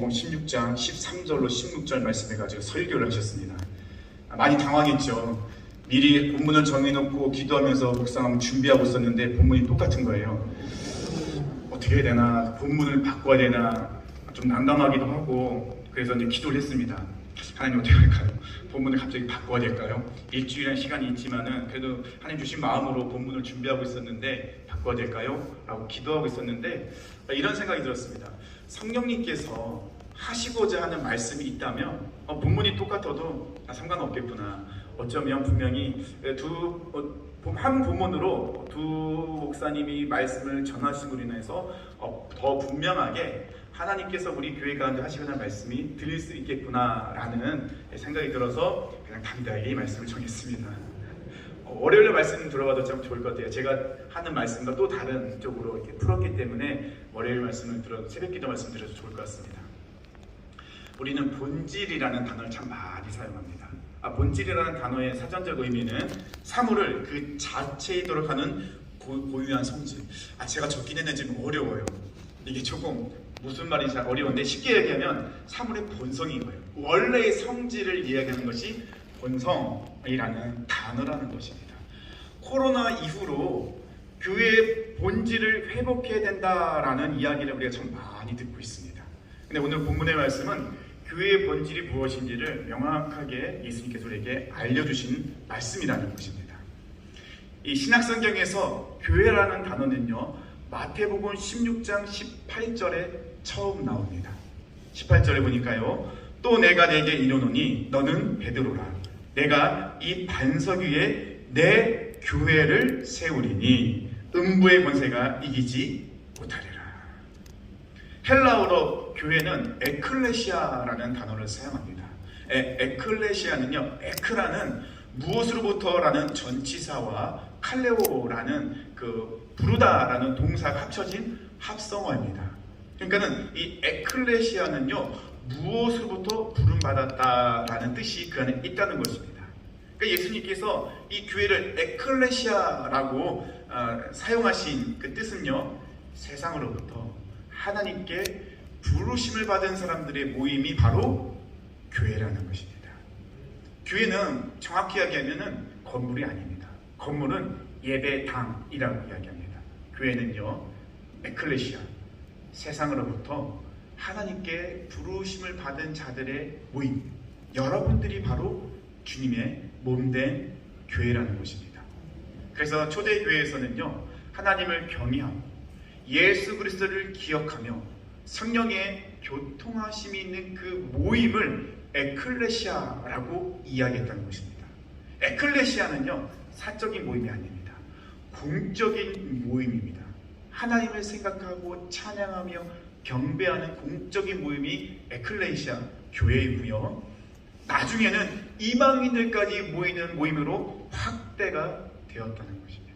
마태복음 16장 13절로 16절 말씀해 가지고 설교를 하셨습니다. 아, 많이 당황했죠. 미리 본문을 정해놓고 기도하면서 묵상하면 준비하고 있었는데 본문이 똑같은 거예요. 어떻게 해야 되나 본문을 바꿔야 되나 좀 난감하기도 하고 그래서 이제 기도를 했습니다. 하나님 어떻게 할까요? 본문을 갑자기 바꿔야 될까요? 일주일이라는 시간이 있지만은 그래도 하나님 주신 마음으로 본문을 준비하고 있었는데 바꿔야 될까요? 라고 기도하고 있었는데 이런 생각이 들었습니다. 성령님께서 하시고자 하는 말씀이 있다면 어, 본문이 똑같아도 아, 상관없겠구나. 어쩌면 분명히 두한 본문으로 두 목사님이 말씀을 전하심으로 인해서 어, 더 분명하게 하나님께서 우리 교회 가운데 하시고자 하는 말씀이 들릴 수 있겠구나라는 생각이 들어서 그냥 당당하게 이 말씀을 정했습니다. 어, 월요일에 말씀 들어봐도 참 좋을 것 같아요. 제가 하는 말씀과 또 다른 쪽으로 이렇게 풀었기 때문에 월요일 말씀을 들어 새벽기도 말씀 드려도 좋을 것 같습니다. 우리는 본질이라는 단어를 참 많이 사용합니다. 아, 본질이라는 단어의 사전적 의미는 사물을 그 자체이도록 하는 고, 고유한 성질. 아 제가 좀 어려워요. 이게 조금 무슨 말인지 잘 어려운데 쉽게 얘기하면 사물의 본성인 거예요. 원래의 성질을 이야기하는 것이 본성이라는 단어라는 것입니다. 코로나 이후로 교회의 본질을 회복해야 된다라는 이야기를 우리가 참 많이 듣고 있습니다. 근데 오늘 본문의 말씀은 교회의 본질이 무엇인지를 명확하게 예수님께서 우리에게 알려주신 말씀이라는 것입니다. 이 신약성경에서 교회라는 단어는요, 마태복음 16장 18절에 처음 나옵니다. 18절에 보니까요, 또 내가 내게 이르노니 너는 베드로라. 내가 이 반석 위에 내 교회를 세우리니 음부의 권세가 이기지 못하리라. 헬라어로 교회는 에클레시아라는 단어를 사용합니다. 에, 에클레시아는요, 에크라는 무엇으로부터라는 전치사와 칼레오라는 그 부르다라는 동사가 합쳐진 합성어입니다. 그러니까는 이 에클레시아는요, 무엇으로부터 부름받았다라는 뜻이 그 안에 있다는 것입니다. 그러니까 예수님께서 이 교회를 에클레시아라고 어, 사용하신 그 뜻은요, 세상으로부터 하나님께 부르심을 받은 사람들의 모임이 바로 교회라는 것입니다. 교회는 정확히 이야기하면 건물이 아닙니다. 건물은 예배당이라고 이야기합니다. 교회는요, 에클레시아, 세상으로부터 하나님께 부르심을 받은 자들의 모임, 여러분들이 바로 주님의 몸된 교회라는 것입니다. 그래서 초대교회에서는요, 하나님을 경외하고 예수 그리스도를 기억하며 성령의 교통하심이 있는 그 모임을 에클레시아라고 이야기했다는 것입니다. 에클레시아는요, 사적인 모임이 아닙니다. 공적인 모임입니다. 하나님을 생각하고 찬양하며 경배하는 공적인 모임이 에클레시아 교회이고요. 나중에는 이방인들까지 모이는 모임으로 확대가 되었다는 것입니다.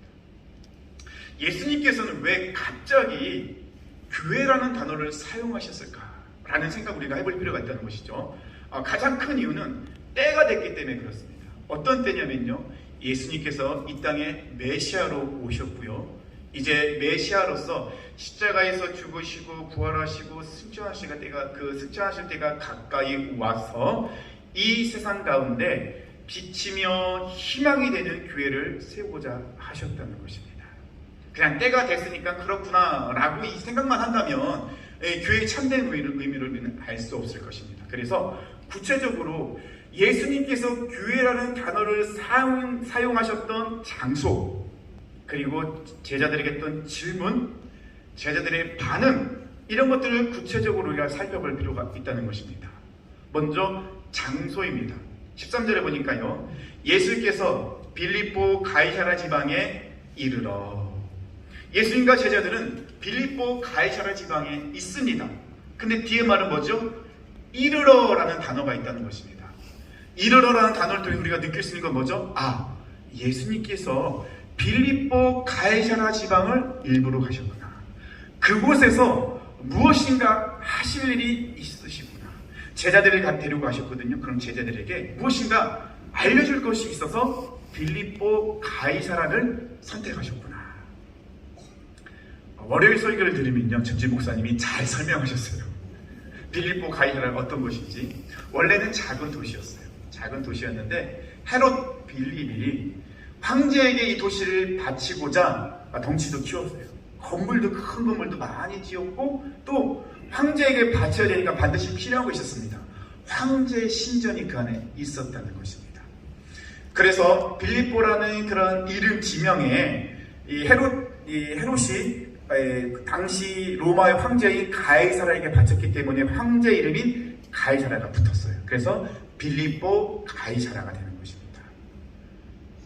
예수님께서는 왜 갑자기 교회라는 단어를 사용하셨을까라는 생각 우리가 해볼 필요가 있다는 것이죠. 어, 가장 큰 이유는 때가 됐기 때문에 그렇습니다. 어떤 때냐면요. 예수님께서 이 땅에 메시아로 오셨고요. 이제 메시아로서 십자가에서 죽으시고 부활하시고 승천하실 때가 그 승천하실 때가 가까이 와서 이 세상 가운데 빛이며 희망이 되는 교회를 세우고자 하셨다는 것입니다. 그냥 때가 됐으니까 그렇구나라고 이 생각만 한다면 예, 교회의 참된 의미를 우리는 알 수 없을 것입니다. 그래서 구체적으로 예수님께서 교회라는 단어를 사용, 사용하셨던 장소 그리고 제자들에게 했던 질문, 제자들의 반응 이런 것들을 구체적으로 우리가 살펴볼 필요가 있다는 것입니다. 먼저 장소입니다. 13절에 보니까요. 예수께서 빌립보 가이사라 지방에 이르러 예수님과 제자들은 빌립보 가이사라 지방에 있습니다. 근데 뒤에 말은 뭐죠? 이르러라는 단어가 있다는 것입니다. 이르러라는 단어를 통해 우리가 느낄 수 있는 건 뭐죠? 아, 예수님께서 빌립보 가이사라 지방을 일부러 가셨구나. 그곳에서 무엇인가 하실 일이 있으시구나. 제자들을 가 데리고 가셨거든요. 그럼 제자들에게 무엇인가 알려줄 것이 있어서 빌립보 가이사라를 선택하셨구나. 월요일 설교를 들으면요, 전지 목사님이 잘 설명하셨어요. 빌립보 가이사라가 어떤 곳인지 원래는 작은 도시였어요. 작은 도시였는데 헤롯 빌립이 황제에게 이 도시를 바치고자 덩치도 키웠어요. 건물도 큰 건물도 많이 지었고 또 황제에게 바쳐야 되니까 반드시 필요한 것이 있었습니다. 황제의 신전이 그 안에 있었다는 것입니다. 그래서 빌립보라는 그런 이름 지명에 이 헤롯 이 헤롯이 에, 당시 로마의 황제인 가이사라에게 바쳤기 때문에 황제 이름인 가이사라가 붙었어요. 그래서 빌립보 가이사라가 되는.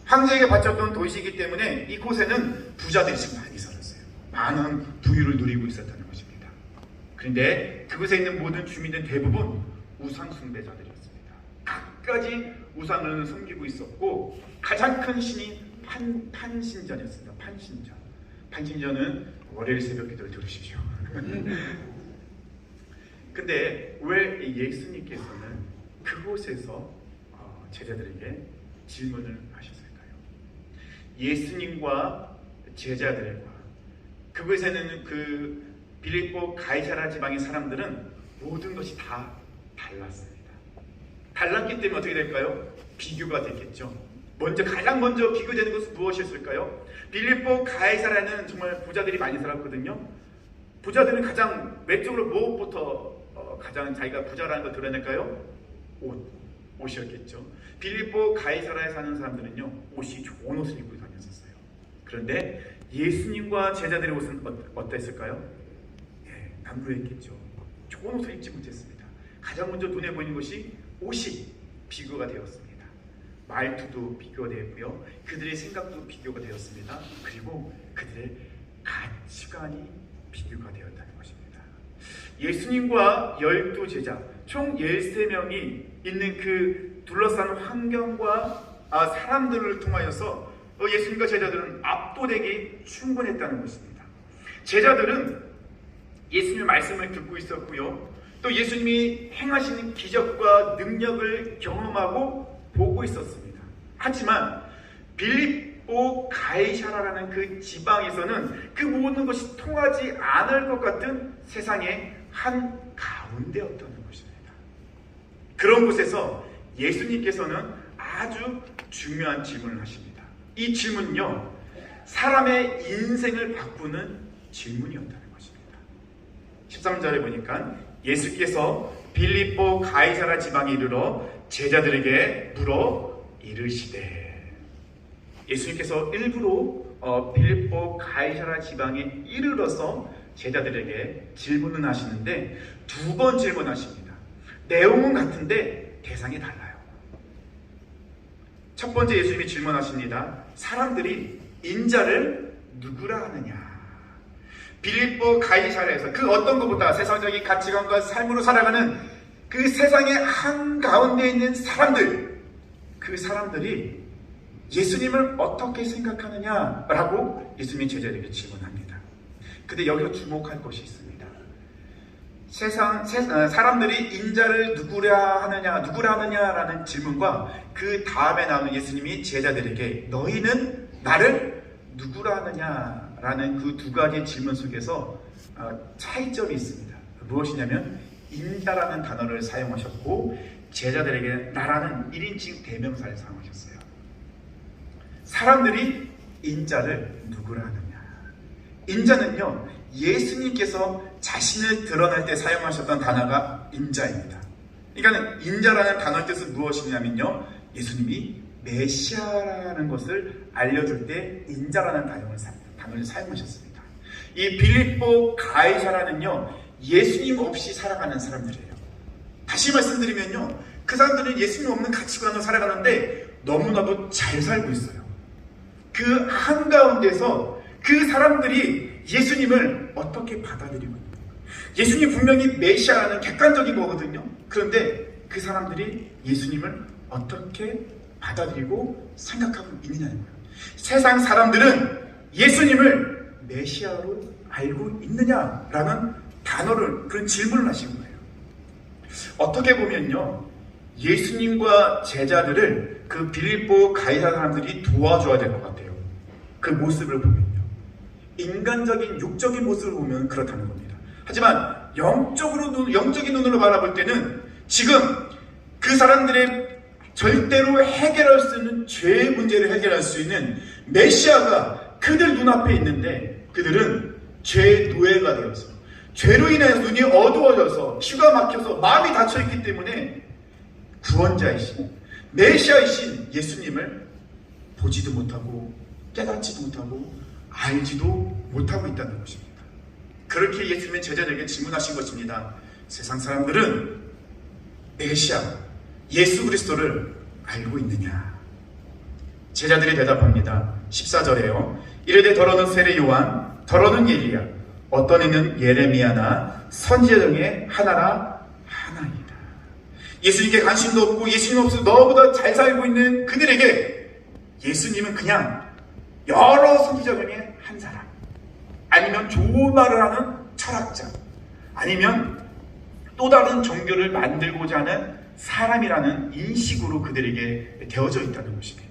황제에게 바쳤던 도시이기 때문에 이곳에는 부자들이 지금 많이 살았어요. 많은 부유를 누리고 있었다는 것입니다. 그런데 그곳에 있는 모든 주민들은 대부분 우상 숭배자들이었습니다. 각가지 우상을 섬기고 있었고 가장 큰 신이 판, 판신전이었습니다. 판신전. 판신전은 월요일 새벽 기도를 들으시죠. 근데 왜 예수님께서는 그곳에서 어, 제자들에게 질문을 하셨을까요? 예수님과 제자들과 그곳에는 그 빌립보 가이사라 지방의 사람들은 모든 것이 다 달랐습니다. 달랐기 때문에 어떻게 될까요? 비교가 됐겠죠. 먼저 가장 먼저 비교되는 것은 무엇이었을까요? 빌립보 가이사라는 정말 부자들이 많이 살았거든요. 부자들은 가장 외적으로 무엇부터 어, 가장 자기가 부자라는 걸 드러낼까요? 옷, 옷이었겠죠. 빌립보 가이사라에 사는 사람들은요 옷이 좋은 옷을 입고. 그런데 예수님과 제자들의 옷은 어, 어땠을까요? 예, 남부했겠죠. 좋은 옷을 입지 못했습니다. 가장 먼저 눈에 보이는 것이 옷이 비교가 되었습니다. 말투도 비교가 되었고요. 그들의 생각도 비교가 되었습니다. 그리고 그들의 가치관이 비교가 되었다는 것입니다. 예수님과 열두 제자, 총 13명이 있는 그 둘러싼 환경과 아, 사람들을 통하여서 어, 예수님과 제자들은 압도되기 충분했다는 것입니다. 제자들은 예수님의 말씀을 듣고 있었고요. 또 예수님이 행하시는 기적과 능력을 경험하고 보고 있었습니다. 하지만 빌립보 가이샤라라는 그 지방에서는 그 모든 것이 통하지 않을 것 같은 세상의 한 가운데였다는 것입니다. 그런 곳에서 예수님께서는 아주 중요한 질문을 하십니다. 이 질문은요, 사람의 인생을 바꾸는 질문이었다는 것입니다. 13절에 보니까 예수께서 빌립보 가이사라 지방에 이르러 제자들에게 물어 이르시되 예수님께서 일부러 어, 빌립보 가이사라 지방에 이르러서 제자들에게 질문을 하시는데 두 번 질문하십니다. 내용은 같은데 대상이 달라요. 첫 번째 예수님이 질문하십니다. 사람들이 인자를 누구라 하느냐? 빌립보 가이사라에서 그 어떤 것보다 세상적인 가치관과 삶으로 살아가는 그 세상의 한가운데 있는 사람들, 그 사람들이 예수님을 어떻게 생각하느냐라고 예수님이 제자들에게 질문합니다. 근데 여기서 주목할 것이 있습니다. 세상, 세, 어, 사람들이 인자를 누구라 하느냐, 누구라 하느냐라는 질문과 그 다음에 나오는 예수님이 제자들에게 너희는 나를 누구라 하느냐라는 그 두 가지 질문 속에서 어, 차이점이 있습니다. 무엇이냐면 인자라는 단어를 사용하셨고 제자들에게 나라는 1인칭 대명사를 사용하셨어요. 사람들이 인자를 누구라 하느냐? 인자는요, 예수님께서 자신을 드러낼 때 사용하셨던 단어가 인자입니다. 그러니까 인자라는 단어의 뜻은 무엇이냐면요, 예수님이 메시아라는 것을 알려줄 때 인자라는 단어를, 단어를 사용하셨습니다. 이 빌립보 가이사라는요, 예수님 없이 살아가는 사람들이에요. 다시 말씀드리면요, 그 사람들은 예수님 없는 가치관으로 살아가는데 너무나도 잘 살고 있어요. 그 한가운데서 그 사람들이 예수님을 어떻게 받아들이고 예수님 분명히 메시아라는 객관적인 거거든요. 그런데 그 사람들이 예수님을 어떻게 받아들이고 생각하고 있느냐는 거예요. 세상 사람들은 예수님을 메시아로 알고 있느냐라는 단어를 그런 질문을 하신 거예요. 어떻게 보면요. 예수님과 제자들을 그 빌립보 가이사 사람들이 도와줘야 될 것 같아요. 그 모습을 보면요. 인간적인 육적인 모습을 보면 그렇다는 겁니다. 하지만 영적으로 눈- 영적인 눈으로 바라볼 때는 지금 그 사람들의 절대로 해결할 수 있는 죄의 문제를 해결할 수 있는 메시아가 그들 눈앞에 있는데 그들은 죄의 노예가 되어서 죄로 인해서 눈이 어두워져서 귀가 막혀서 마음이 닫혀있기 때문에 구원자이신 메시아이신 예수님을 보지도 못하고 깨닫지도 못하고 알지도 못하고 있다는 것입니다. 그렇게 예수님은 제자들에게 질문하신 것입니다. 세상 사람들은 메시아 예수 그리스도를 알고 있느냐? 제자들이 대답합니다. 14절에요. 이르되 더러는 세례 요한, 더러는 예리야. 어떤 이는 예레미야나 선지자 중에 하나라 하나이다. 예수님께 관심도 없고 예수님 없어 너보다 잘 살고 있는 그들에게 예수님은 그냥 여러 선지자 중에 한 사람. 아니면 좋은 말을 하는 철학자. 아니면 또 다른 종교를 만들고자 하는 사람이라는 인식으로 그들에게 되어져 있다는 것입니다.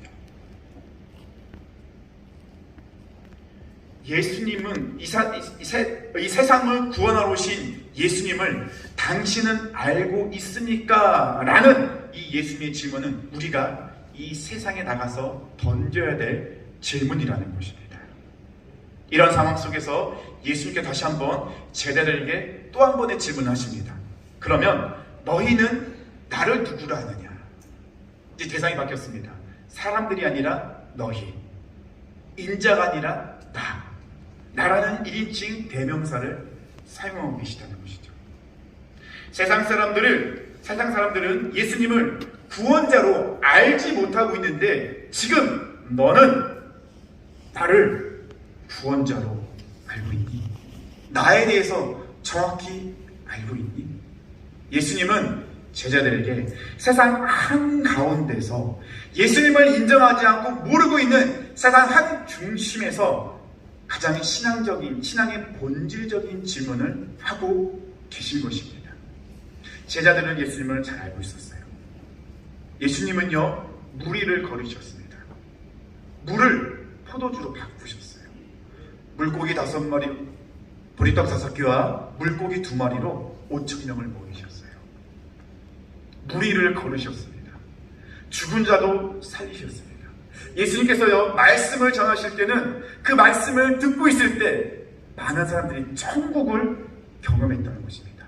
예수님은 이, 사- 이 세, 이 세상을 구원하러 오신 예수님을 당신은 알고 있습니까? 라는 이 예수님의 질문은 우리가 이 세상에 나가서 던져야 될 질문이라는 것입니다. 이런 상황 속에서 예수님께 다시 한번 제자들에게 또 한 번의 질문을 하십니다. 그러면 너희는 나를 누구라 하느냐? 이제 대상이 바뀌었습니다. 사람들이 아니라 너희. 인자가 아니라 나. 나라는 1인칭 대명사를 사용하고 계시다는 것이죠. 세상 사람들을, 세상 사람들은 예수님을 구원자로 알지 못하고 있는데 지금 너는 나를 구원자로 알고 있니? 나에 대해서 정확히 알고 있니? 예수님은 제자들에게 세상 한가운데서 예수님을 인정하지 않고 모르고 있는 세상 한 중심에서 가장 신앙적인, 신앙의 본질적인 질문을 하고 계신 것입니다. 제자들은 예수님을 잘 알고 있었어요. 예수님은요, 무리를 걸으셨습니다. 물을 포도주로 바꾸셨어요. 물고기 다섯 마리, 보리떡 다섯 개와 물고기 두 마리로 오천 명을 모이셨어요. 무리를 걸으셨습니다. 죽은 자도 살리셨습니다. 예수님께서요, 말씀을 전하실 때는 그 말씀을 듣고 있을 때 많은 사람들이 천국을 경험했다는 것입니다.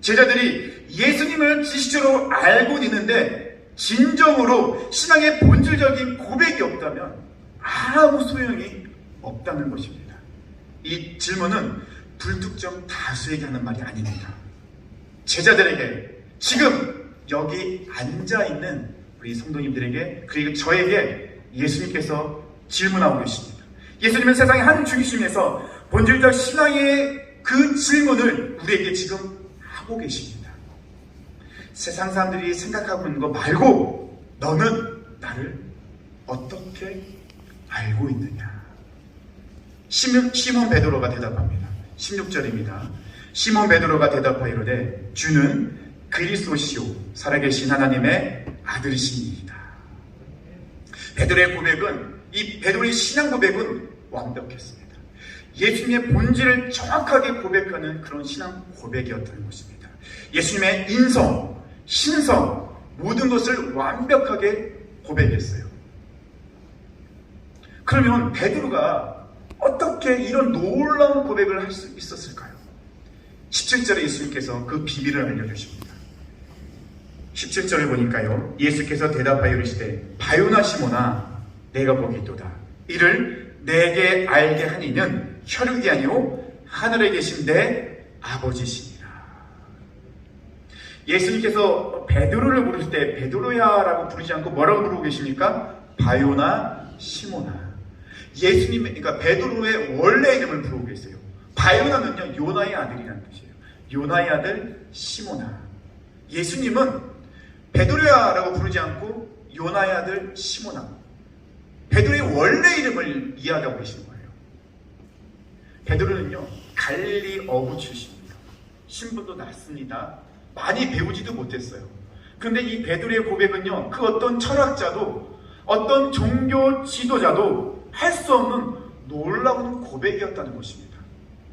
제자들이 예수님을 지식적으로 알고 있는데 진정으로 신앙의 본질적인 고백이 없다면 아무 소용이 없다는 것입니다. 이 질문은 불특정 다수에게 하는 말이 아닙니다. 제자들에게 지금 여기 앉아 있는 우리 성도님들에게 그리고 저에게 예수님께서 질문하고 계십니다. 예수님은 세상의 한 중심에서 본질적 신앙의 그 질문을 우리에게 지금 하고 계십니다. 세상 사람들이 생각하고 있는 거 말고 너는 나를 어떻게 알고 있느냐? 시몬, 베드로가 대답합니다. 16절입니다. 시몬 베드로가 대답하여 이르되 주는 그리스도시요 살아계신 하나님의 아들이시니이다. 베드로의 고백은 이 베드로의 신앙 고백은 완벽했습니다. 예수님의 본질을 정확하게 고백하는 그런 신앙 고백이었다는 것입니다. 예수님의 인성, 신성 모든 것을 완벽하게 고백했어요. 그러면 베드로가 어떻게 이런 놀라운 고백을 할 수 있었을까요? 17절에 예수님께서 그 비밀을 알려주십니다. 17절을 보니까요. 예수께서 대답하여 이르시되 바요나 시모나 내가 보기도다. 이를 내게 알게 하니는 혈육이 아니오 하늘에 계신 내 아버지시니라. 예수님께서 베드로를 부르실 때 베드로야라고 부르지 않고 뭐라고 부르고 계십니까? 바요나 시모나. 예수님, 그러니까 베드로의 원래 이름을 부르고 계세요. 바요나는요, 요나의 아들이라는 뜻이에요. 요나의 아들 시모나. 예수님은 베드로야라고 부르지 않고 요나의 아들 시모나. 베드로의 원래 이름을 이야기하고 계시는 거예요. 베드로는요, 갈릴리 어부 출신입니다. 신분도 낮습니다. 많이 배우지도 못했어요. 그런데 이 베드로의 고백은요, 그 어떤 철학자도, 어떤 종교 지도자도 할 수 없는 놀라운 고백이었다는 것입니다.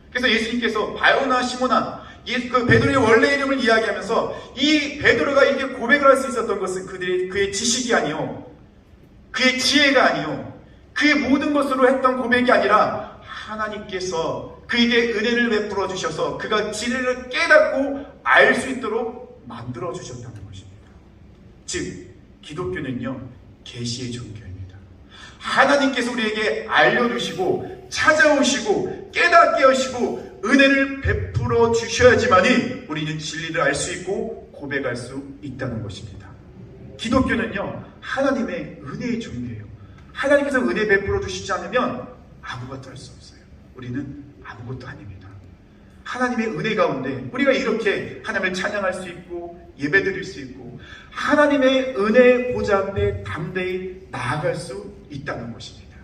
그래서 예수님께서 바요나 시모나 예- 그 베드로의 원래 이름을 이야기하면서 이 베드로가 이렇게 고백을 할 수 있었던 것은 그들의 그의 지식이 아니요 그의 지혜가 아니요 그의 모든 것으로 했던 고백이 아니라 하나님께서 그에게 은혜를 베풀어 주셔서 그가 진리를 깨닫고 알 수 있도록 만들어 주셨다는 것입니다. 즉 기독교는요 계시의 종교입니다. 하나님께서 우리에게 알려주시고 찾아오시고 깨닫게 하시고 은혜를 베풀어 주셔야지만이 우리는 진리를 알 수 있고 고백할 수 있다는 것입니다. 기독교는요 하나님의 은혜의 종교예요. 하나님께서 은혜 베풀어 주시지 않으면 아무것도 할 수 없어요. 우리는 아무것도 아닙니다. 하나님의 은혜 가운데 우리가 이렇게 하나님을 찬양할 수 있고 예배드릴 수 있고 하나님의 은혜 보좌 앞에 담대히 나아갈 수 있다는 것입니다.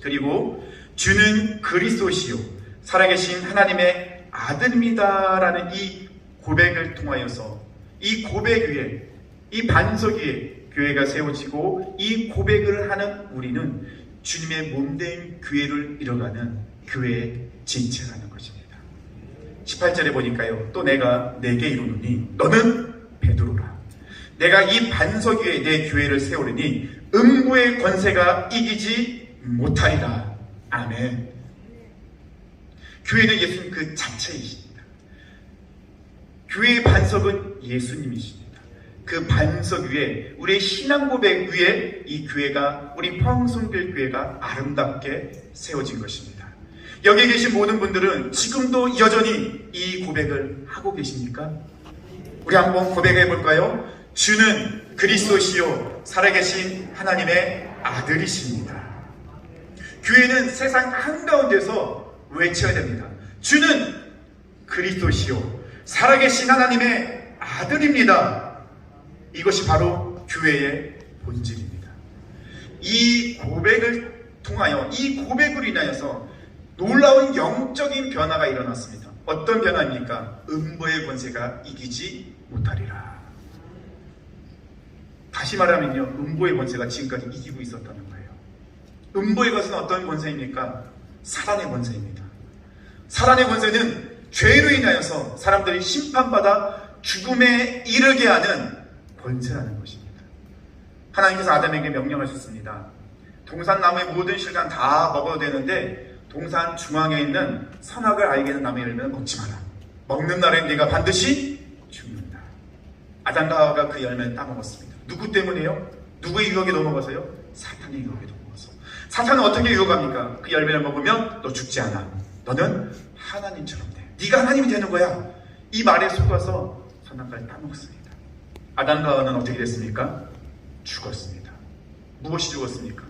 그리고 주는 그리스도시요 살아계신 하나님의 아들입니다라는 이 고백을 통하여서 이 고백 위에 이 반석 위에 교회가 세워지고 이 고백을 하는 우리는 주님의 몸된 교회를 이뤄가는 교회의 지체라는 것입니다. 18절에 보니까요. 또 내가 내게 이루노니 너는 베드로라. 내가 이 반석 위에 내 교회를 세우리니 음부의 권세가 이기지 못하리라. 아멘. 교회는 예수님 그 자체이십니다. 교회의 반석은 예수님이십니다. 그 반석 위에 우리의 신앙 고백 위에 이 교회가 우리 포항성길 교회가 아름답게 세워진 것입니다. 여기 계신 모든 분들은 지금도 여전히 이 고백을 하고 계십니까? 우리 한번 고백해 볼까요? 주는 그리스도시요 살아계신 하나님의 아들이십니다. 교회는 세상 한가운데서 외쳐야 됩니다. 주는 그리스도시요 살아계신 하나님의 아들입니다. 이것이 바로 교회의 본질입니다. 이 고백을 통하여 이 고백으로 인하여서 놀라운 영적인 변화가 일어났습니다. 어떤 변화입니까? 음보의 권세가 이기지 못하리라. 다시 말하면요, 음보의 권세가 지금까지 이기고 있었다는 거예요. 음보의 것은 어떤 권세입니까? 사단의 권세입니다. 사단의 권세는 죄로 인하여서 사람들이 심판받아 죽음에 이르게 하는 권세라는 것입니다. 하나님께서 아담에게 명령하셨습니다. 동산나무의 모든 실간 다 먹어도 되는데 동산 중앙에 있는 선악을 알게 하는 나무의 열매는 먹지 마라. 먹는 날엔 네가 반드시 죽는다. 아담과 하와가 그 열매를 따먹었습니다. 누구 때문에요? 누구의 유혹에 넘어가서요? 사탄의 유혹에 넘어가서. 사탄은 어떻게 유혹합니까? 그 열매를 먹으면 너 죽지 않아. 너는 하나님처럼 돼. 네가 하나님이 되는 거야. 이 말에 속아서 선악과를 따먹습니다. 아담과 하와는 어떻게 됐습니까? 죽었습니다. 무엇이 죽었습니까?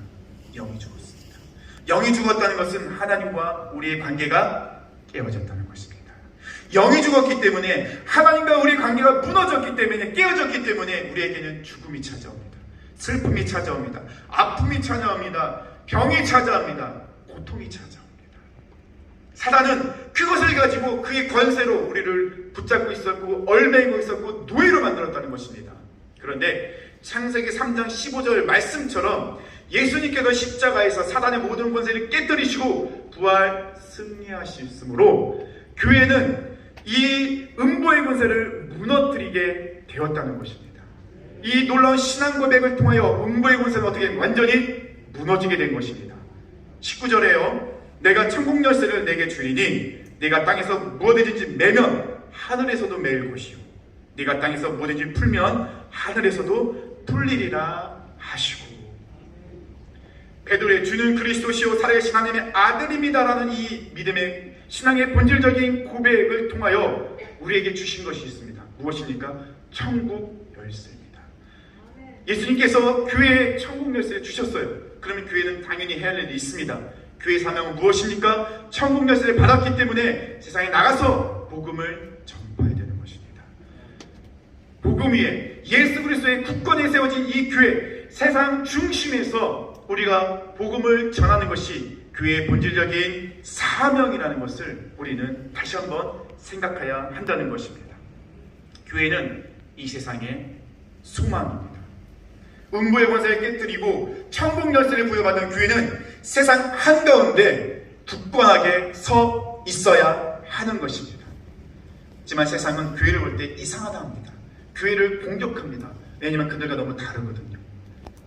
영이 죽었습니다. 영이 죽었다는 것은 하나님과 우리의 관계가 깨어졌다는. 영이 죽었기 때문에 하나님과 우리의 관계가 무너졌기 때문에 깨어졌기 때문에 우리에게는 죽음이 찾아옵니다. 슬픔이 찾아옵니다. 아픔이 찾아옵니다. 병이 찾아옵니다. 고통이 찾아옵니다. 사단은 그것을 가지고 그의 권세로 우리를 붙잡고 있었고 얼매이고 있었고 노예로 만들었다는 것입니다. 그런데 창세기 3장 15절 말씀처럼 예수님께서 십자가에서 사단의 모든 권세를 깨뜨리시고 부활 승리하셨으므로 교회는 이 음보의 권세를 무너뜨리게 되었다는 것입니다. 이 놀라운 신앙 고백을 통하여 음보의 권세는 어떻게 완전히 무너지게 된 것입니다. 19절에요. 내가 천국 열쇠를 내게 주이니 네가 땅에서 무엇이든지 매면 하늘에서도 매일 것이요 네가 땅에서 무엇이든지 풀면 하늘에서도 풀리리라 하시고 베드로의 주는 그리스도시요 살아계신 하나님의 아들입니다라는 이 믿음의 신앙의 본질적인 고백을 통하여 우리에게 주신 것이 있습니다. 무엇입니까? 천국 열쇠입니다. 예수님께서 교회에 천국 열쇠를 주셨어요. 그러면 교회는 당연히 해야 할 일이 있습니다. 교회 사명은 무엇입니까? 천국 열쇠를 받았기 때문에 세상에 나가서 복음을 전파해야 되는 것입니다. 복음 위에 예수 그리스도의 국권에 세워진 이 교회 세상 중심에서 우리가 복음을 전하는 것이 교회의 본질적인 사명이라는 것을 우리는 다시 한번 생각해야 한다는 것입니다. 교회는 이 세상의 소망입니다. 음부의 권세를 깨뜨리고 천국 열쇠를 부여받은 교회는 세상 한가운데 굳건하게 서 있어야 하는 것입니다. 하지만 세상은 교회를 볼 때 이상하다 합니다. 교회를 공격합니다. 왜냐하면 그들과 너무 다르거든요.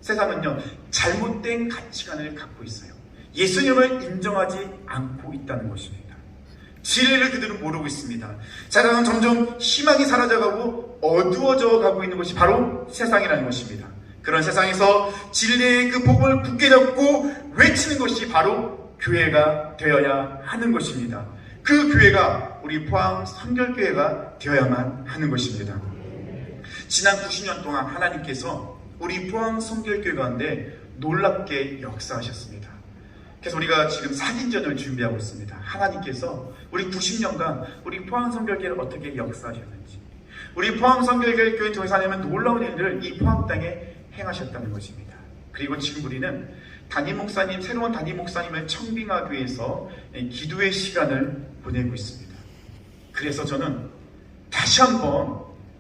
세상은요, 잘못된 가치관을 갖고 있어요. 예수님을 인정하지 않고 있다는 것입니다. 진리를 그들은 모르고 있습니다. 세상은 점점 희망이 사라져가고 어두워져 가고 있는 것이 바로 세상이라는 것입니다. 그런 세상에서 진리의 그 복음을 굳게 잡고 외치는 것이 바로 교회가 되어야 하는 것입니다. 그 교회가 우리 포항 선결교회가 되어야만 하는 것입니다. 지난 90년 동안 하나님께서 우리 포항 선결교회 가운데 놀랍게 역사하셨습니다. 그래서 우리가 지금 사진전을 준비하고 있습니다. 하나님께서 우리 90년간 우리 포항 선결교회를 어떻게 역사하셨는지 우리 포항 선결교회 교회 통해서 하나님은 놀라운 일들을 이 포항 땅에 행하셨다는 것입니다. 그리고 지금 우리는 담임 목사님, 새로운 담임 목사님을 청빙하기 위해서 기도의 시간을 보내고 있습니다. 그래서 저는 다시 한번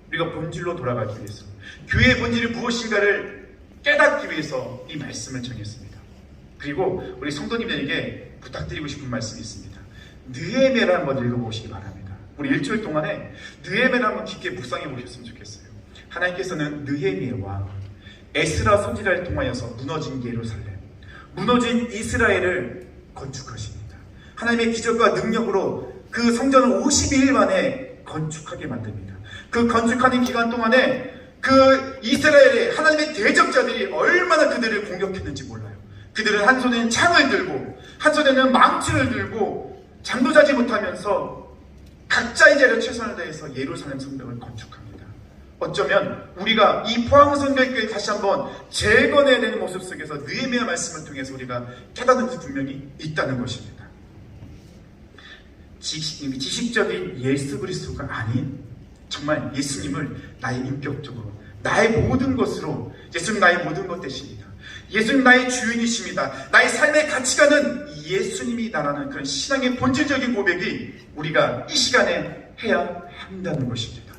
우리가 본질로 돌아가기 위해서 교회의 본질이 무엇인가를 깨닫기 위해서 이 말씀을 정했습니다. 그리고 우리 성도님들에게 부탁드리고 싶은 말씀이 있습니다. 느헤메를 한번 읽어보시기 바랍니다. 우리 일주일 동안에 느헤메를 한번 깊게 묵상해 보셨으면 좋겠어요. 하나님께서는 느헤미의 왕 에스라 선지자를 통하여서 무너진 예루살렘, 무너진 이스라엘을 건축하십니다. 하나님의 기적과 능력으로 그 성전을 52일 만에 건축하게 만듭니다. 그 건축하는 기간 동안에 그 이스라엘의 하나님의 대적자들이 얼마나 그들을 공격했는지 몰라요. 그들은 한 손에는 창을 들고 한 손에는 망치를 들고 잠도 자지 못하면서 각자의 죄를 최선을 다해서 예루살렘 성벽을 건축합니다. 어쩌면 우리가 이 포항선교회 다시 한번 재건해야 되는 모습 속에서 느헤미야 말씀을 통해서 우리가 깨닫는 것이 분명히 있다는 것입니다. 지식, 지식적인 예수 그리스도가 아닌 정말 예수님을 나의 인격적으로 나의 모든 것으로 예수님 나의 모든 것 되십니다. 예수님 나의 주인이십니다. 나의 삶의 가치관은 예수님이다라는 그런 신앙의 본질적인 고백이 우리가 이 시간에 해야 한다는 것입니다.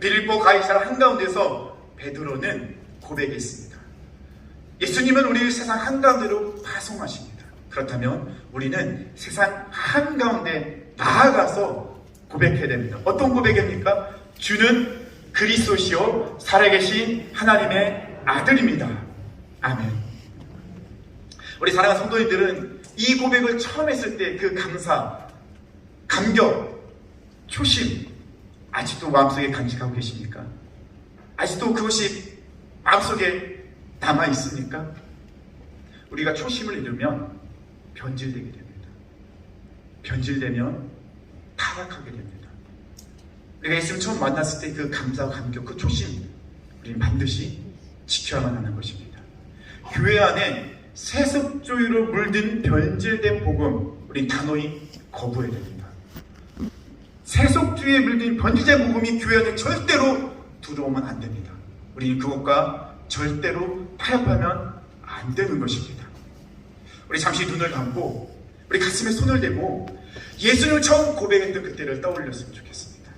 빌립보 가이사라 한가운데서 베드로는 고백했습니다. 예수님은 우리를 세상 한가운데로 파송하십니다. 그렇다면 우리는 세상 한가운데 나아가서 고백해야 됩니다. 어떤 고백입니까? 주는 그리스도시요 살아계신 하나님의 아들입니다. 아멘. 우리 사랑하는 성도님들은 이 고백을 처음 했을 때 그 감사, 감격, 초심 아직도 마음속에 간직하고 계십니까? 아직도 그것이 마음속에 남아 있습니까? 우리가 초심을 잃으면 변질되게 됩니다. 변질되면 타락하게 됩니다. 우리가 예수님 처음 만났을 때 그 감사와 감격, 그 초심, 우리는 반드시 지켜야만 하는 것입니다. 교회 안에 세속주의로 물든 변질된 복음, 우리 단호히 거부해야 됩니다. 세속주의에 물든 변질된 복음이 교회 안에 절대로 들어오면 안 됩니다. 우리는 그것과 절대로 타협하면 안 되는 것입니다. 우리 잠시 눈을 감고 우리 가슴에 손을 대고 예수님을 처음 고백했던 그때를 떠올렸으면 좋겠습니다.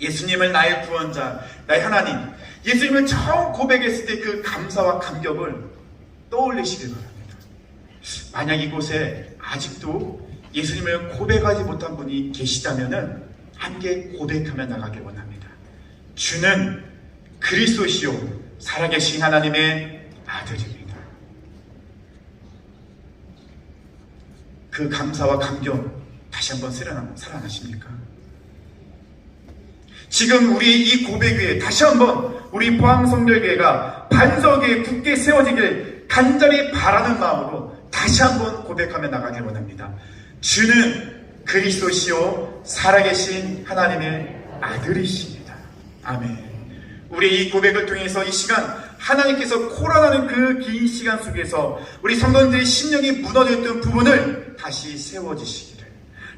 예수님을 나의 구원자, 나의 하나님, 예수님을 처음 고백했을 때 그 감사와 감격을 떠올리시길 바랍니다. 만약 이곳에 아직도 예수님을 고백하지 못한 분이 계시다면 함께 고백하며 나가길 원합니다. 주는 그리스도시요 살아계신 하나님의 아들입니다. 그 감사와 감격 다시 한번 살아나십니까? 지금 우리 이 고백 위에 다시 한번 우리 포항성결교회가 반석에 굳게 세워지길 간절히 바라는 마음으로 다시 한번 고백하며 나가길 원합니다. 주는 그리스도시요 살아계신 하나님의 아들이십니다. 아멘. 우리 이 고백을 통해서 이 시간 하나님께서 코라나는 그 긴 시간 속에서 우리 성도님들의 심령이 무너졌던 부분을 다시 세워지시기를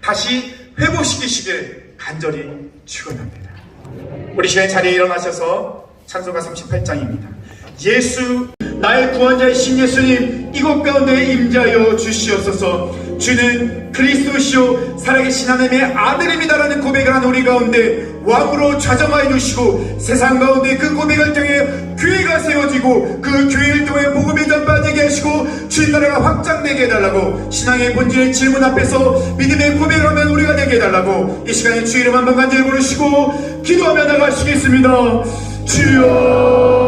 다시 회복시키시길 간절히 축원합니다. 우리 시간 자리에 일어나셔서 찬송가 38장입니다. 예수 나의 구원자이신 예수님 이곳 가운데 임자여 주시옵소서 주는 그리스도시요 살아계신 하나님의 아들입니다라는 고백을 한 우리 가운데 왕으로 좌정하여 주시고 세상 가운데 그 고백을 통해 교회가 세워지고 그 교회를 통해 복음이 전파되게 하시고 주의 나라가 확장되게 해달라고 신앙의 본질의 질문 앞에서 믿음의 고백하면 우리가 되게 해달라고 이 시간에 주의 이름 한번 간절히 부르시고 기도하며 나가시겠습니다. 주여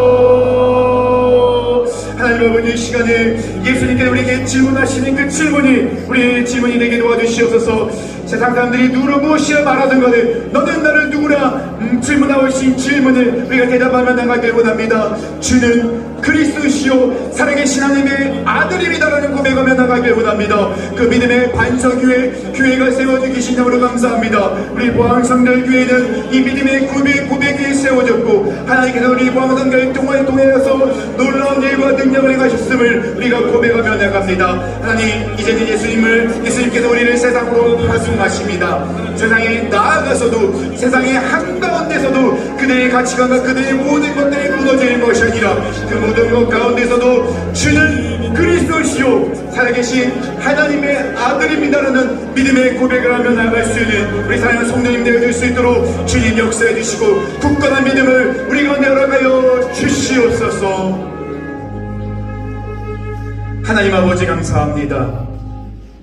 아버지 이 시간에 예수님께 우리에게 질문하시는 그 질문이 우리의 질문이 되게 도와주시옵소서. 세상 사람들이 누구를 무엇이라 말하든 간에 너는 나를 누구라 음, 질문하오신 질문을 우리가 대답하며 나가길 원합니다. 주는 그리스도시요 살아계신 하나님의 아들입니다라는 고백하며 나가길 원합니다. 그 믿음의 반석교회 교회가 세워져 계신 점으로 감사합니다. 우리 보항성들 교회는 이 믿음의 고백 고백 위에 세워졌고 하나님께서 우리 보항성들 통하여 통하여서 놀라운 일과 능력을 행하셨음을 우리가 고백하며 나갑니다. 하나님 이제는 예수님을 예수님께서 우리를 세상으로 파송하십니다. 세상에 나아가서도 세상의 한가운데서도 그들의 가치관과 그들의 모든 것들이 무너질 것이 아니라 그것 가운데서도 주는 그리스도시요. 살아계신 하나님의 아들입니다라는 믿음의 고백을 하며 나갈 수 있는 우리 사랑하는 성도님 되어 줄 수 있도록 주님 역사해 주시고 굳건한 믿음을 우리 가운데 허락하여 주시옵소서. 하나님 아버지 감사합니다.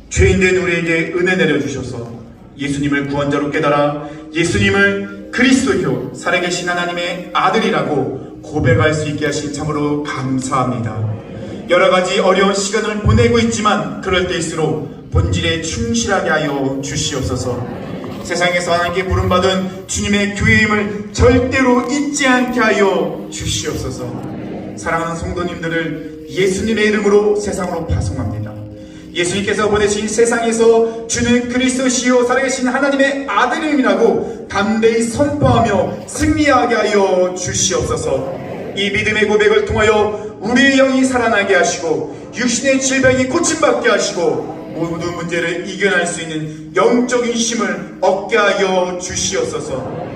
죄인된 우리에게 은혜 내려주셔서 예수님을 구원자로 깨달아 예수님을 그리스도요 살아계신 하나님의 아들이라고 고백할 수 있게 하신 참으로 감사합니다. 여러 가지 어려운 시간을 보내고 있지만 그럴 때일수록 본질에 충실하게 하여 주시옵소서. 세상에서 하나님께 부름받은 주님의 교회임을 절대로 잊지 않게 하여 주시옵소서. 사랑하는 성도님들을 예수님의 이름으로 세상으로 파송합니다. 예수님께서 보내신 세상에서 주는 그리스도시요 살아계신 하나님의 아들임이라고 담대히 선포하며 승리하게 하여 주시옵소서. 이 믿음의 고백을 통하여 우리의 영이 살아나게 하시고 육신의 질병이 고침받게 하시고 모든 문제를 이겨낼 수 있는 영적인 힘을 얻게 하여 주시옵소서.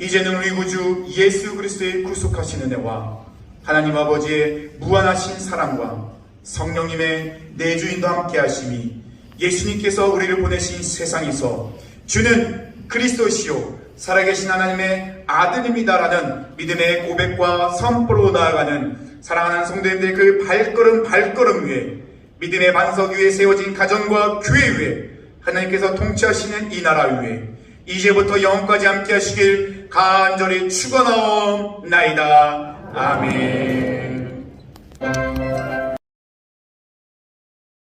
이제는 우리 구주 예수 그리스도의 구속하신 은혜와 하나님 아버지의 무한하신 사랑과 성령님의 내주인도 함께 하심이 예수님께서 우리를 보내신 세상에서 주는 그리스도시요 살아계신 하나님의 아들입니다라는 믿음의 고백과 선포로 나아가는 사랑하는 성도님들의 그 발걸음 발걸음 위에 믿음의 반석 위에 세워진 가정과 교회 위에 하나님께서 통치하시는 이 나라 위에 이제부터 영원까지 함께 하시길 간절히 축원하옵나이다. 아멘.